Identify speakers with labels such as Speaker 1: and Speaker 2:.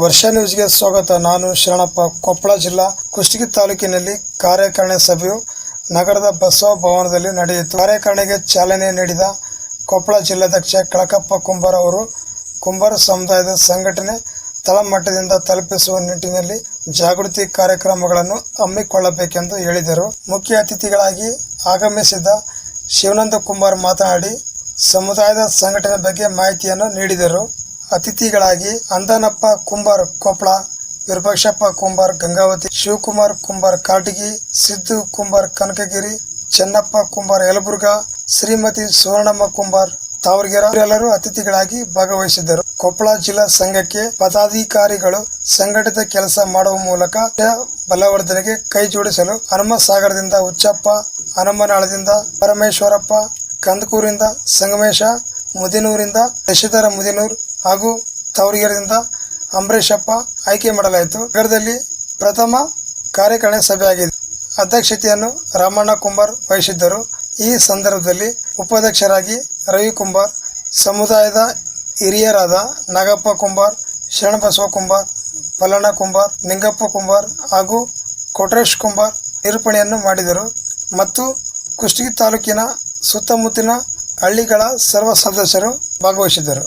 Speaker 1: ವರ್ಷ ನ್ಯೂಸ್ಗೆ ಸ್ವಾಗತ. ನಾನು ಶರಣಪ್ಪ, ಕೊಪ್ಪಳ ಜಿಲ್ಲಾ ಕುಷ್ಟಗಿ ತಾಲೂಕಿನಲ್ಲಿ ಕಾರ್ಯಕಾರಿಣಿ ಸಭೆಯು ನಗರದ ಬಸವ ಭವನದಲ್ಲಿ ನಡೆಯಿತು. ಕಾರ್ಯಕಾರಿಣಿಗೆ ಚಾಲನೆ ನೀಡಿದ ಕೊಪ್ಪಳ ಜಿಲ್ಲಾಧ್ಯಕ್ಷ ಕಳಕಪ್ಪ ಕುಂಬಾರ ಅವರು, ಕುಂಬಾರ ಸಮುದಾಯದ ಸಂಘಟನೆ ತಳಮಟ್ಟದಿಂದ ತಲುಪಿಸುವ ನಿಟ್ಟಿನಲ್ಲಿ ಜಾಗೃತಿ ಕಾರ್ಯಕ್ರಮಗಳನ್ನು ಹಮ್ಮಿಕೊಳ್ಳಬೇಕೆಂದು ಹೇಳಿದರು. ಮುಖ್ಯ ಅತಿಥಿಗಳಾಗಿ ಆಗಮಿಸಿದ ಶಿವನಂದ ಕುಂಬಾರ್ ಮಾತನಾಡಿ, ಸಮುದಾಯದ ಸಂಘಟನೆ ಬಗ್ಗೆ ಮಾಹಿತಿಯನ್ನು ನೀಡಿದರು. ಅತಿಥಿಗಳಾಗಿ ಅಂದನಪ್ಪ ಕುಂಬಾರ್ ಕೊಪ್ಪಳ ವಿರೂಪಾಕ್ಷಪ್ಪ ಕುಂಬಾರ್ ಗಂಗಾವತಿ, ಶಿವಕುಮಾರ್ ಕುಂಬಾರ್ ಕಾಟಗಿ, ಸಿದ್ದು ಕುಂಬಾರ್ ಕನಕಗಿರಿ, ಚೆನ್ನಪ್ಪ ಕುಂಬಾರ್ ಯಲಬುರ್ಗ, ಶ್ರೀಮತಿ ಸುವರ್ಣಮ್ಮ ಕುಂಬಾರ್ ತಾವರ್ಗೆರೆಲ್ಲರೂ ಅತಿಥಿಗಳಾಗಿ ಭಾಗವಹಿಸಿದ್ದರು. ಕೊಪ್ಪಳ ಜಿಲ್ಲಾ ಸಂಘಕ್ಕೆ ಪದಾಧಿಕಾರಿಗಳು ಸಂಘಟಿತ ಕೆಲಸ ಮಾಡುವ ಮೂಲಕ ಬಲವರ್ಧನೆಗೆ ಕೈ ಜೋಡಿಸಲು ಹನುಮಸಾಗರದಿಂದ ಉಚ್ಚಪ್ಪ ಹನುಮನಾಳದಿಂದ ಪರಮೇಶ್ವರಪ್ಪ, ಕಂದಕೂರಿಂದ ಸಂಗಮೇಶ, ಮುದಿನೂರಿಂದ ಶಶಿಧರ ಮುದಿನೂರ್ ಹಾಗೂ ತವರಿಗೆರೆಯಿಂದ ಅಂಬರೀಷಪ್ಪ ಆಯ್ಕೆ ಮಾಡಲಾಯಿತು. ನಗರದಲ್ಲಿ ಪ್ರಥಮ ಕಾರ್ಯಕಾರಿಣಿ ಸಭೆಯಾಗಿದೆ ಅಧ್ಯಕ್ಷತೆಯನ್ನು ರಾಮಣ್ಣ ಕುಂಬಾರ್ ವಹಿಸಿದ್ದರು. ಈ ಸಂದರ್ಭದಲ್ಲಿ ಉಪಾಧ್ಯಕ್ಷರಾಗಿ ರವಿ ಕುಂಬಾರ್, ಸಮುದಾಯದ ಹಿರಿಯರಾದ ನಾಗಪ್ಪ ಕುಂಬಾರ್, ಶರಣಬಸವ ಕುಂಬಾರ್, ಪಲ್ಲಣ್ಣ ಕುಂಬಾರ್, ನಿಂಗಪ್ಪ ಕುಂಬಾರ್ ಹಾಗೂ ಕೊಟ್ರೇಶ್ ಕುಂಬಾರ್ ನಿರೂಪಣೆಯನ್ನು ಮಾಡಿದರು. ಮತ್ತು ಕುಷ್ಟಗಿ ತಾಲೂಕಿನ ಸುತ್ತಮುತ್ತಲಿನ ಹಳ್ಳಿಗಳ ಸರ್ವ ಸದಸ್ಯರು ಭಾಗವಹಿಸಿದ್ದರು.